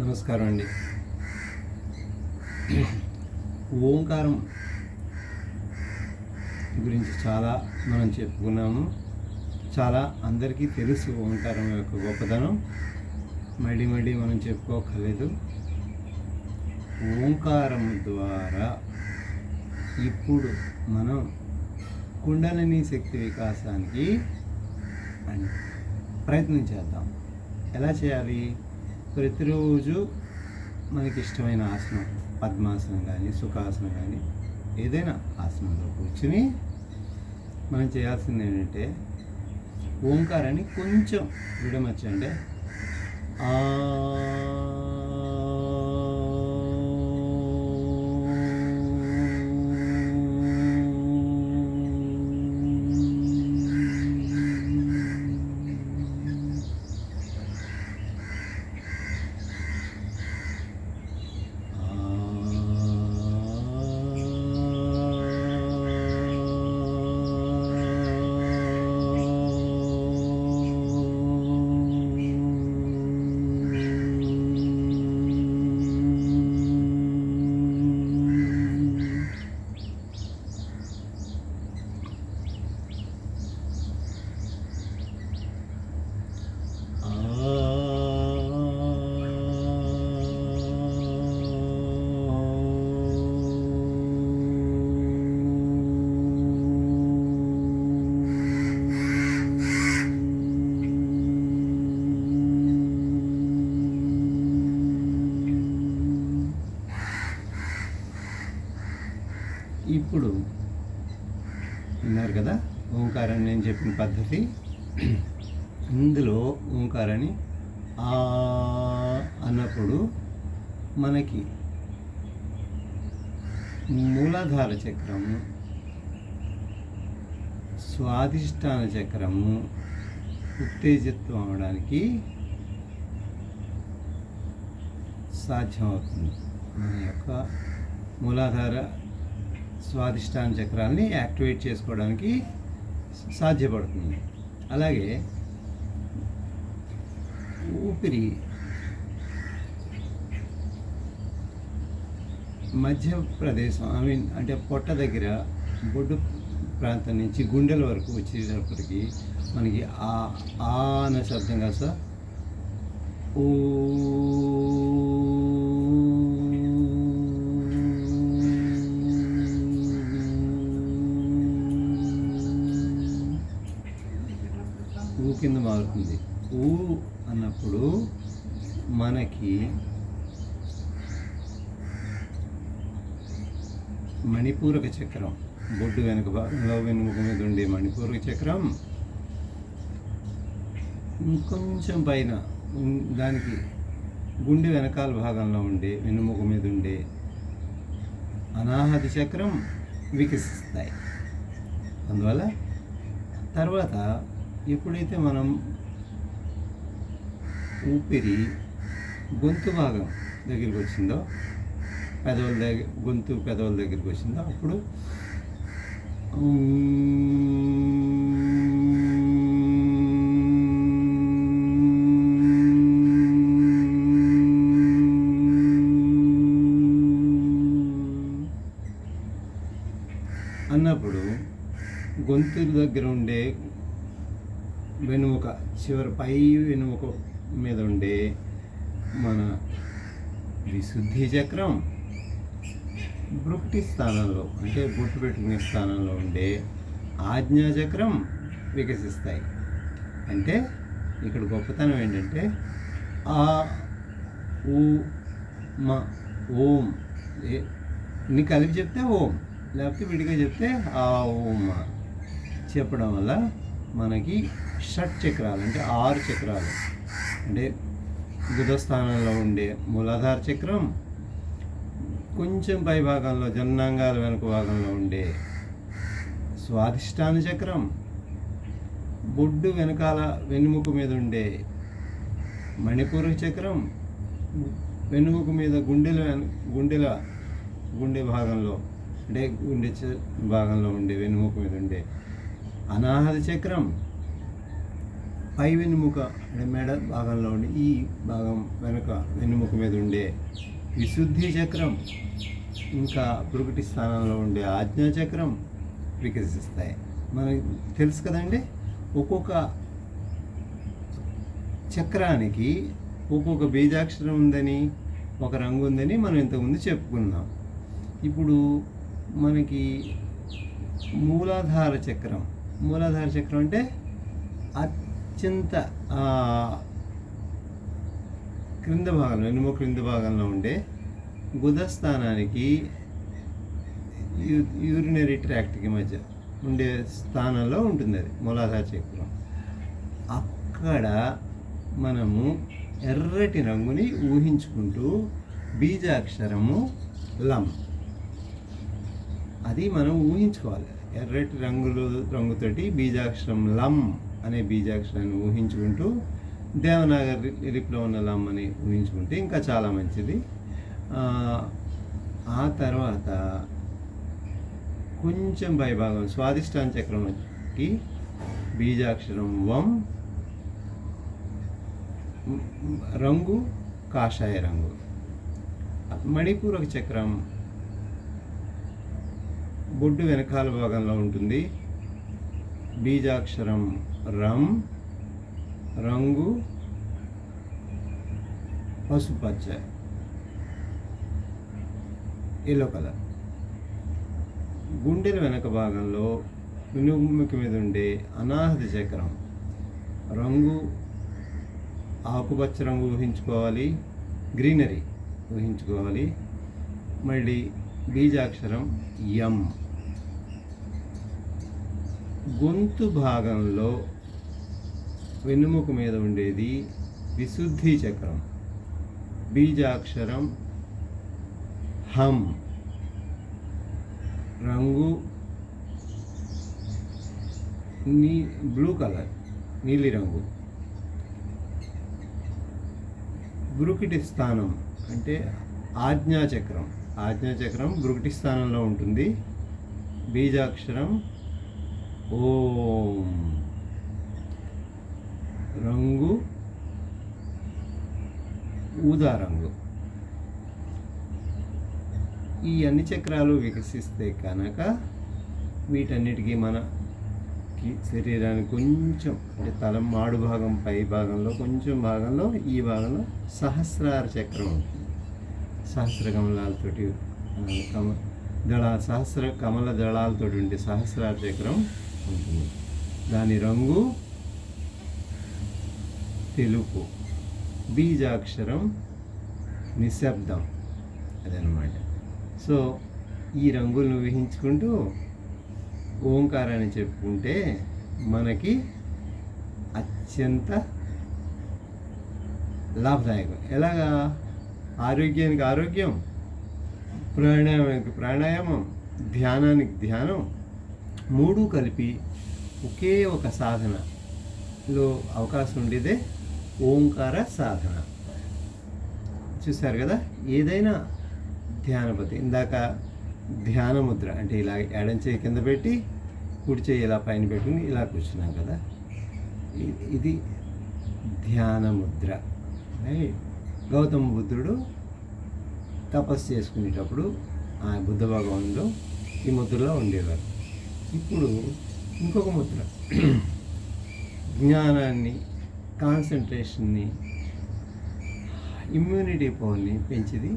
నమస్కారం అండి. ఓంకారం గురించి చాలా మనం చెప్పుకున్నాము. చాలా అందరికీ తెలుసు ఓంకారం యొక్క గొప్పతనం. మళ్ళీ మళ్ళీ మనం చెప్పుకోకలేదు ఓంకారం ద్వారా ఇప్పుడు మనం కుండలిని శక్తి వికాసానికి ప్రయత్నం చేద్దాం. ఎలా చేయాలి? ప్రతిరోజు మనకి ఇష్టమైన ఆసనం పద్మాసనం కానీ సుఖాసనం కానీ ఏదైనా ఆసనంలో కూర్చుని మనం చేయాల్సింది ఏంటంటే ఓంకారాన్ని కొంచెం విడమచ్చు అంటే ఆ చెప్పిన పద్ధతి. ఇందులో ఓంకారాన్ని ఆ అన్నప్పుడు మనకి మూలాధార చక్రము స్వాధిష్టాన చక్రము ఉత్తేజిత్వం అవడానికి సాధ్యమవుతుంది. మన యొక్క మూలాధార స్వాధిష్టాన చక్రాన్ని యాక్టివేట్ చేసుకోవడానికి సాధ్యపడుతుంది. అలాగే ఊపిరి మధ్య ప్రదేశం ఐ మీన్ అంటే పొట్ట దగ్గర బొడ్డు ప్రాంతం నుంచి గుండెల వరకు వచ్చేటప్పటికి మనకి ఆ ఆ అనే శబ్దం కాస్త ఓ కింద మారుతుంది. ఊ అన్నప్పుడు మనకి మణిపూరక చక్రం బొడ్డు వెనుక భాగంలో వెనుముక మీద ఉండే మణిపూరక చక్రం ఇంకొంచెం పైన దానికి గుండె వెనకాల భాగంలో ఉండే వెన్నుముక మీద ఉండే అనాహతి చక్రం వికసిస్తాయి. అందువల్ల తర్వాత ఎప్పుడైతే మనం ఊపిరి గొంతు భాగం దగ్గరికి వచ్చిందో పెదవుల దగ్గర గొంతు పెదవుల దగ్గరికి వచ్చిందో అప్పుడు అన్నప్పుడు గొంతు దగ్గర ఉండే వెనుముక చివరి పై వెనుముక మీద ఉండే మన విశుద్ధి చక్రం బృహటి స్థానంలో అంటే బొట్టు పెట్టుకునే స్థానంలో ఉండే ఆజ్ఞాచక్రం వికసిస్తాయి. అంటే ఇక్కడ గొప్పతనం ఏంటంటే ఆ ఊ మ ఓం ని కలిపి చెప్తే ఓం లేకపోతే విడిగా చెప్తే ఆ ఓం చెప్పడం వల్ల మనకి షట్ చక్రాలు అంటే ఆరు చక్రాలు. అంటే బుధస్థానంలో ఉండే మూలాధార చక్రం కొంచెం పై భాగంలో జన్నాంగాల వెనుక భాగంలో ఉండే స్వాధిష్టాన చక్రం బొడ్డు వెనకాల వెన్నుముక మీద ఉండే మణిపూర్ చక్రం వెన్నుముక మీద గుండెల గుండెల గుండె భాగంలో అంటే గుండె చ- భాగంలో ఉండే వెన్నుముక మీద ఉండే అనాహత చక్రం పై వెన్నుముక అంటే మెడ భాగంలో ఉండి ఈ భాగం వెనుక వెన్నుముక మీద ఉండే విశుద్ధి చక్రం ఇంకా పురుగటి స్థానంలో ఉండే ఆజ్ఞా చక్రం వికసిస్తాయి. మనకి తెలుసు కదండి ఒక్కొక్క చక్రానికి ఒక్కొక్క బీజాక్షరం ఉందని ఒక రంగు ఉందని మనం ఇంతకుముందు చెప్పుకున్నాం. ఇప్పుడు మనకి మూలాధార చక్రం మూలాధార చక్రం అంటే అత్యంత క్రింద భాగంలో వెనుమ క్రింద భాగంలో ఉండే బుధ స్థానానికి యూరినరీ ట్రాక్ట్కి మధ్య ఉండే స్థానంలో ఉంటుంది అది మూలాధార చక్రం. అక్కడ మనము ఎర్రటి రంగుని ఊహించుకుంటూ బీజాక్షరము లం. అది మనం ఊహించుకోవాలి. ఎర్రటి రంగులు రంగుతోటి బీజాక్షరం లం. అనే బీజాక్షరాన్ని ఊహించుకుంటూ దేవనాగరి లిపిలో ఉన్న లమ్మని ఊహించుకుంటే ఇంకా చాలా మంచిది. ఆ, తర్వాత కొంచెం భయభాగం స్వాదిష్టాన్ చక్రంకి బీజాక్షరం వం రంగు కాషాయ రంగు. మణిపూరక చక్రం బొడ్డు వెనకాల భాగంలో ఉంటుంది. బీజాక్షరం రమ్ రంగు పసుపచ్చ ఎల్లో కలర్ గుండెల వెనక భాగంలో వెనుముక మీద ఉండే అనాహత చక్రం. రంగు ఆకుపచ్చ రంగు ఊహించుకోవాలి. గ్రీనరీ ఊహించుకోవాలి. మళ్ళీ బీజాక్షరం ఎం గొంతు భాగంలో వెన్నుముక మీద ఉండేది విశుద్ధి చక్రం. బీజాక్షరం హం రంగు నీ బ్లూ కలర్ నీలిరంగు గురుకిటి బ్రుకిటి స్థానం అంటే ఆజ్ఞాచక్రం ఆజ్ఞాచక్రం బ్రుకిటి స్థానంలో ఉంటుంది. బీజాక్షరం ఓం. రంగు ఊదా రంగు. ఈ అన్ని చక్రాలు వికసిస్తే కనుక వీటన్నిటికీ మనకి శరీరానికి కొంచెం అంటే తల మాడు భాగం పై భాగంలో కొంచెం భాగంలో ఈ భాగంలో సహస్రార చక్రం ఉంటుంది. సహస్ర కమలాలతోటి కమ దళ సహస్ర కమల దళాలతోటి ఉండే సహస్రార చక్రం ఉంటుంది. దాని రంగు తెలుపు. బీజాక్షరం నిశ్శబ్దం. అదనమాట సో ఈ రంగులను ఊహించుకుంటూ ఓంకారాన్ని చెప్పుకుంటే మనకి అత్యంత లాభదాయకం. ఎలాగా? ఆరోగ్యానికి ఆరోగ్యం ప్రాణాయామానికి ప్రాణాయామం ధ్యానానికి ధ్యానం మూడు కలిపి ఒకే ఒక సాధనలో అవకాశం ఉండేదే ఓంకార సాధన. చూశారు కదా? ఏదైనా ధ్యానపతి. ఇందాక ధ్యాన ముద్ర అంటే ఇలా ఎడం చేయి కింద పెట్టి కుడి చేయి ఇలా పైన పెట్టుకుని ఇలా కూర్చున్నాం కదా? ఇది ధ్యాన ముద్ర. రైట్. గౌతమ బుద్ధుడు తపస్సు చేసుకునేటప్పుడు ఆ బుద్ధ భగవానుడు ఈ ముద్రలో ఉండేవారు. ఇప్పుడు ఇంకొక ముద్ర. జ్ఞానాన్ని కాన్సన్ట్రేషన్ని ఇమ్యూనిటీ పవర్ని పెంచేది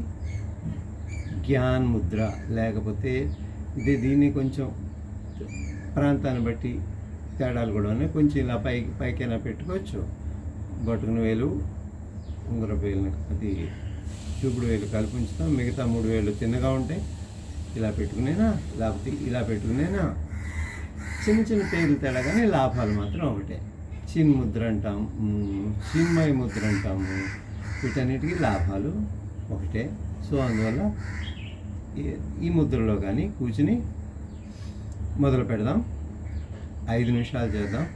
జ్ఞాన్ ముద్ర. లేకపోతే ఇది దీన్ని కొంచెం ప్రాంతాన్ని బట్టి తేడాలు కూడా ఉన్నాయి. కొంచెం ఇలా పైకి పైకైనా పెట్టుకోవచ్చు. బొట్టుకుని వేలు ఉంగర వేలు అది చూపుడు వేలు కలిపి ఉంచుతాం. మిగతా మూడు వేలు తిన్నగా ఉంటాయి. ఇలా పెట్టుకునేనా? లేకపోతే ఇలా పెట్టుకునేనా? చిన్న చిన్న పేర్లు తేడా కానీ లాభాలు మాత్రం ఒకటే. చిన్ ముద్ర అంటాం మ్, చిన్మయ ముద్ర అంటాము. వీటన్నిటికీ లాభాలు ఒకటే. సో అందువల్ల ఈ- ఈ ముద్రలో కానీ కూర్చుని మొదలు పెడదాం. ఐదు నిమిషాలు చేద్దాం.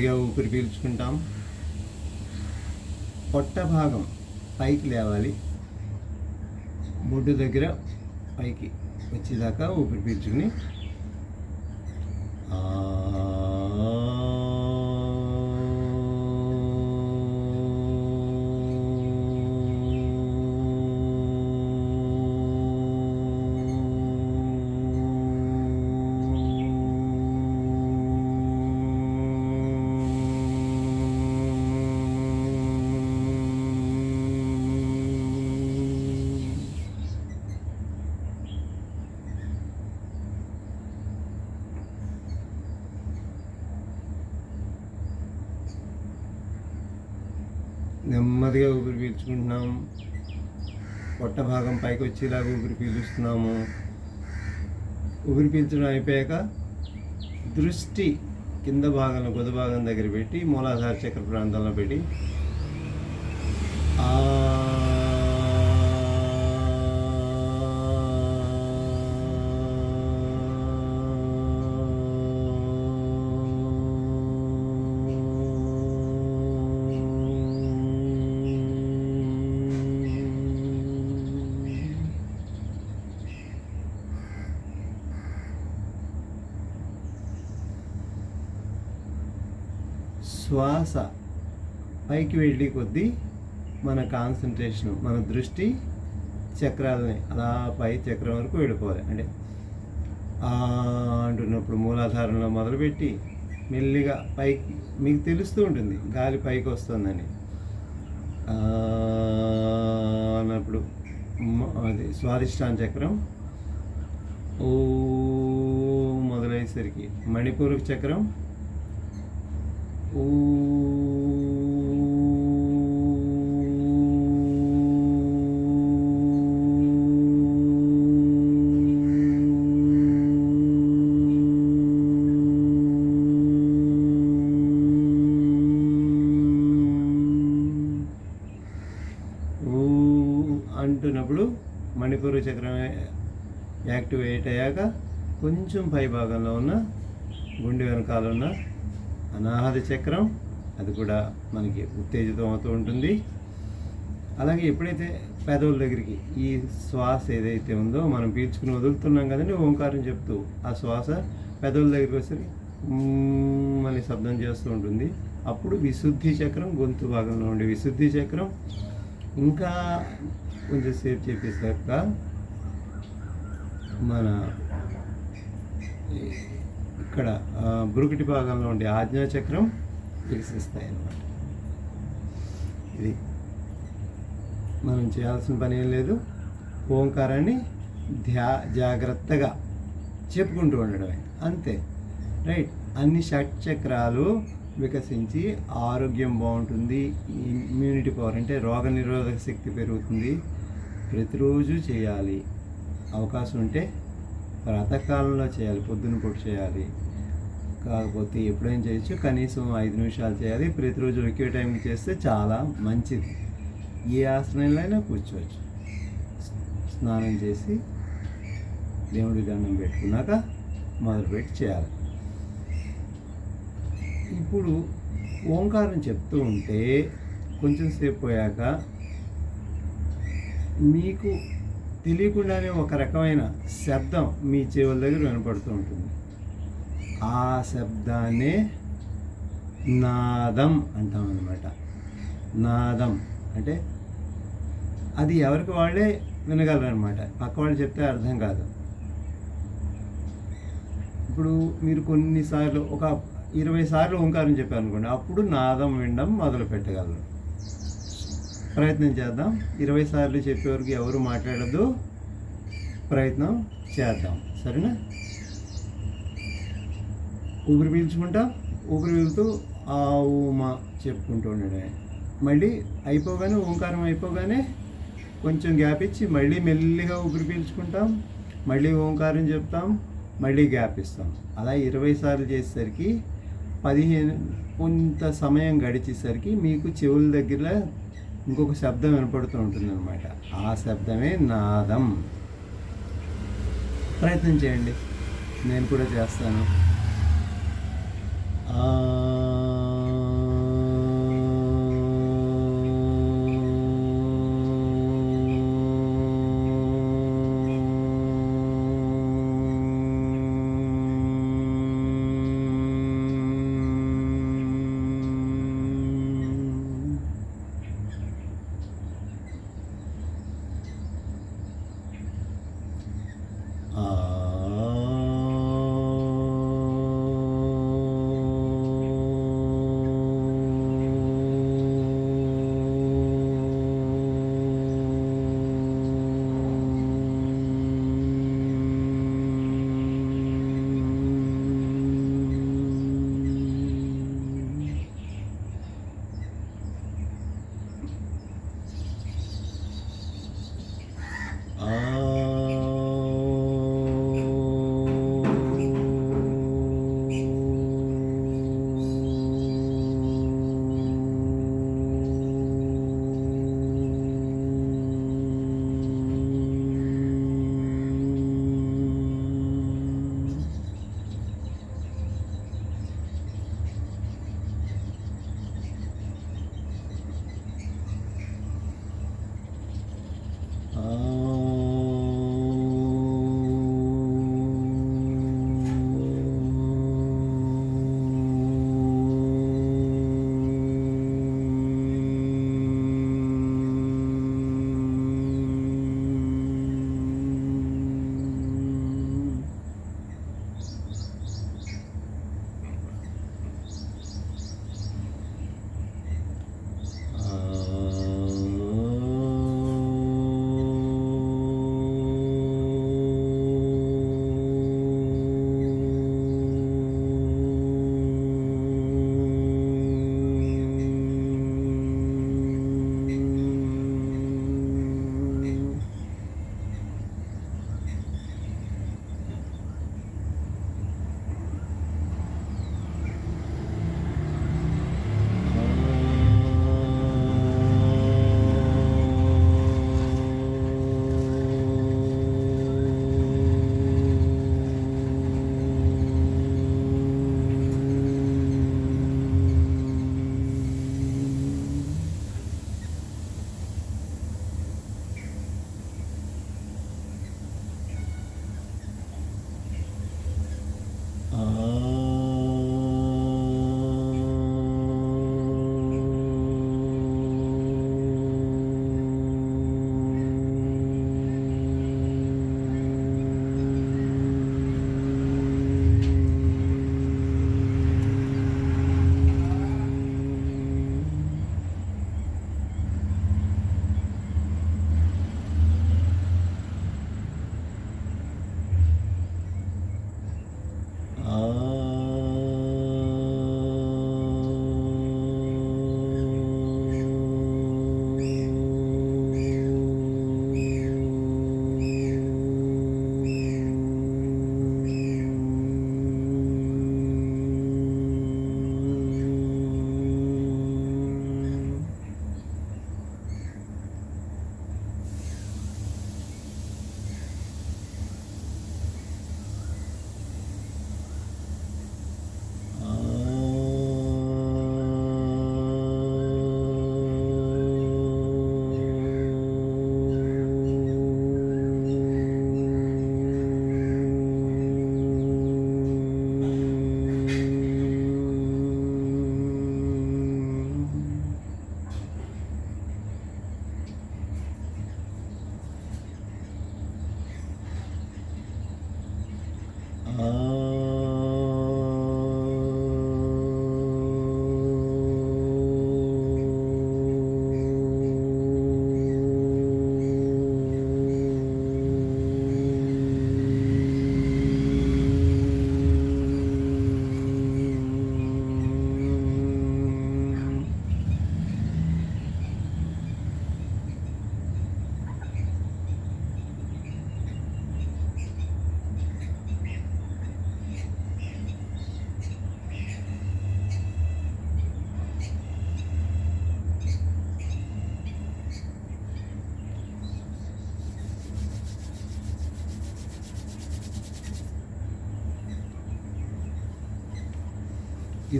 నెమ్మదిగా ఊపిరి పీల్చుకుంటాం. పొట్ట భాగం పైకి లేవాలి. బొడ్డు దగ్గర పైకి వచ్చేదాకా ఊపిరి పీల్చుకుని నెమ్మదిగా ఊపిరి పీల్చుకుంటున్నాం. పొట్ట భాగం పైకి వచ్చేలాగా ఊపిరి పీలుస్తున్నాము. ఊపిరి పీల్చడం అయిపోయాక దృష్టి కింద భాగంలో కొద్ది భాగం దగ్గర పెట్టి మూలాధార చక్ర ప్రాంతంలో పెట్టి ఆ పైకి వెళ్ళి కొద్దీ మన కాన్సన్ట్రేషన్ మన దృష్టి చక్రాలని అలా పై చక్రం వరకు వెళ్ళిపోవాలి. అంటే అంటున్నప్పుడు మూలాధారంలో మొదలుపెట్టి మెల్లిగా పైకి మీకు తెలుస్తూ ఉంటుంది గాలి పైకి వస్తుందని. అన్నప్పుడు అది స్వాదిష్టాన్ చక్రం ఓ మొదలయ్యేసరికి మణిపూర్ చక్రం ఊ మణిపూర చక్రం యాక్టివేట్ అయ్యాక కొంచెం పై భాగంలో ఉన్న గుండె వెనకాల ఉన్న అనాహత చక్రం అది కూడా మనకి ఉత్తేజితం అవుతూ ఉంటుంది. అలాగే ఎప్పుడైతే పెదవుల దగ్గరికి ఈ శ్వాస ఏదైతే ఉందో మనం పీల్చుకుని వదులుతున్నాం కదండి ఓంకారం చెప్తూ ఆ శ్వాస పెదవుల దగ్గరికి వచ్చేసరికి మ్మ్ శబ్దం చేస్తూ ఉంటుంది. అప్పుడు విశుద్ధి చక్రం గొంతు భాగంలో ఉండే విశుద్ధి చక్రం. ఇంకా కొంచెం సేపు చెప్పేసాక మన ఇక్కడ ఆ, బ్రుకిటి భాగంలో ఉండే ఆజ్ఞాచక్రం వికసిస్తాయి అన్నమాట. ఇది మనం చేయాల్సిన పని ఏం లేదు. ఓంకారాన్ని ధ్యా జాగ్రత్తగా చెప్పుకుంటూ ఉండడమే. అంతే. రైట్. అన్ని షట్చక్రాలు వికసించి ఆరోగ్యం బాగుంటుంది. ఇమ్యూనిటీ పవర్ అంటే రోగ నిరోధక శక్తి పెరుగుతుంది. ప్రతిరోజు చేయాలి. అవకాశం ఉంటే ప్రాతకాలంలో చేయాలి పొద్దున పూట చేయాలి కాకపోతే ఎప్పుడైనా చేయొచ్చు కనీసం ఐదు నిమిషాలు చేయాలి ప్రతిరోజు ఒకే టైంకి చేస్తే చాలా మంచిది. ఏ ఆసనంలో అయినా కూర్చోవచ్చు. స్నానం చేసి దేవుడి దండం పెట్టుకున్నాక మొదలుపెట్టి చేయాలి. ఇప్పుడు ఓంకారం చెప్తూ ఉంటే కొంచెం సేపు పోయాక మీకు తెలియకుండానే ఒక రకమైన శబ్దం మీ చెవుల దగ్గర వినపడుతూ ఉంటుంది. ఆ శబ్దాన్నే నాదం అంటాం నాదం అంటే అది ఎవరికి వాళ్ళే వినగలరనమాట పక్క వాళ్ళు చెప్తే అర్థం కాదు. ఇప్పుడు మీరు కొన్నిసార్లు ఒక ఇరవై సార్లు ఓంకారం చెప్పారు అనుకోండి అప్పుడు నాదం వినడం మొదలు పెట్టగలరు ప్రయత్నం చేద్దాం. ఇరవై సార్లు చెప్పేవరకు ఎవరు మాట్లాడద్దు ప్రయత్నం చేద్దాం. సరేనా? ఊపిరి పీల్చుకుంటా ఊపిరి పీలుతూ ఆ ఊమా చెప్పుకుంటూ ఉండడే. మళ్ళీ అయిపోగానే ఓంకారం అయిపోగానే కొంచెం గ్యాప్ ఇచ్చి మళ్ళీ మెల్లిగా ఊపిరి పీల్చుకుంటాం. మళ్ళీ ఓంకారం చెప్తాం. మళ్ళీ గ్యాప్ ఇస్తాం. అలా ఇరవై సార్లు చేసేసరికి పదిహేను కొంత సమయం గడిచేసరికి మీకు చెవుల దగ్గర ఇంకొక శబ్దం వినపడుతూ ఉంటుందన్నమాట. ఆ శబ్దమే నాదం. ప్రయత్నం చేయండి. నేను కూడా చేస్తాను. ఆ ఆ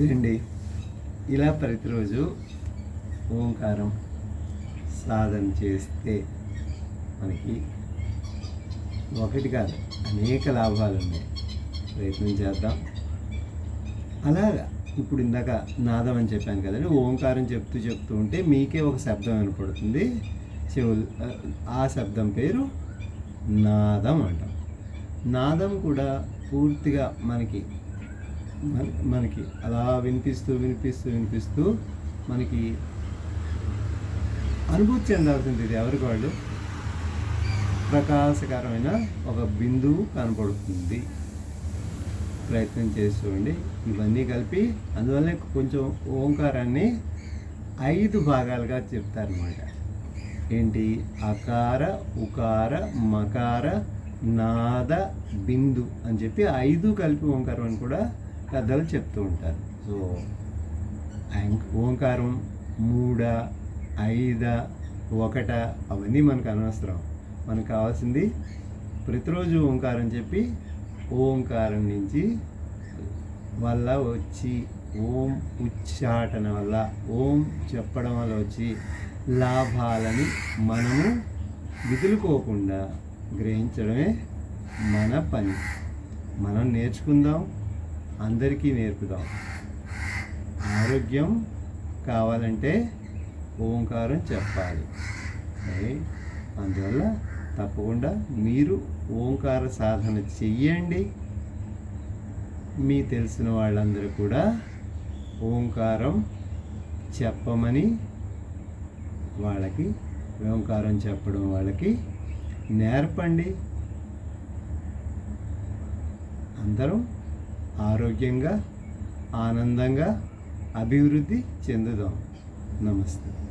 ఇదండి. ఇలా ప్రతిరోజు ఓంకారం సాధన చేస్తే మనకి ఒకటి కాదు అనేక లాభాలు ఉన్నాయి. ప్రయత్నం చేద్దాం. అలాగా ఇప్పుడు ఇందాక నాదం అని చెప్పాను కదండి ఓంకారం చెప్తూ చెప్తూ ఉంటే మీకే ఒక శబ్దం వినపడుతుంది. చెవులు ఆ శబ్దం పేరు నాదం అంటాం. నాదం కూడా పూర్తిగా మనకి మనకి అలా వినిపిస్తూ వినిపిస్తూ వినిపిస్తూ మనకి అనుభూతి చెందాల్సింది ఇది ఎవరికి వాళ్ళు? ప్రకాశకరమైన ఒక బిందువు కనపడుతుంది ప్రయత్నం చేస్తుండి ఇవన్నీ కలిపి అందువల్ల కొంచెం ఓంకారాన్ని ఐదు భాగాలుగా చెప్తారనమాట ఏంటి? అకార ఉకార మకార నాద బిందు అని చెప్పి ఐదు కలిపి ఓంకారం అని కూడా పెద్దలు చెప్తూ ఉంటారు. సో ఓంకారం మూడ ఐద ఒకట అవన్నీ మనకు అనవసరం. మనకు కావాల్సింది ప్రతిరోజు ఓంకారం చెప్పి ఓంకారం నుంచి వల్ల వచ్చి ఓం ఉచ్చాటన వల్ల ఓం చెప్పడం వల్ల వచ్చి లాభాలని మనము విదులుకోకుండా గ్రహించడమే మన పని. మనం నేర్చుకుందాం అందరికీ నేర్పుదాం. ఆరోగ్యం కావాలంటే ఓంకారం చెప్పాలి. అందువల్ల తప్పకుండా మీరు ఓంకార సాధన చెయ్యండి. మీ తెలిసిన వాళ్ళందరూ కూడా ఓంకారం చెప్పమని వాళ్ళకి ఓంకారం చెప్పడం వాళ్ళకి నేర్పండి. అందరం ఆరోగ్యంగా ఆనందంగా అభివృద్ధి చెందుదాం. నమస్తే.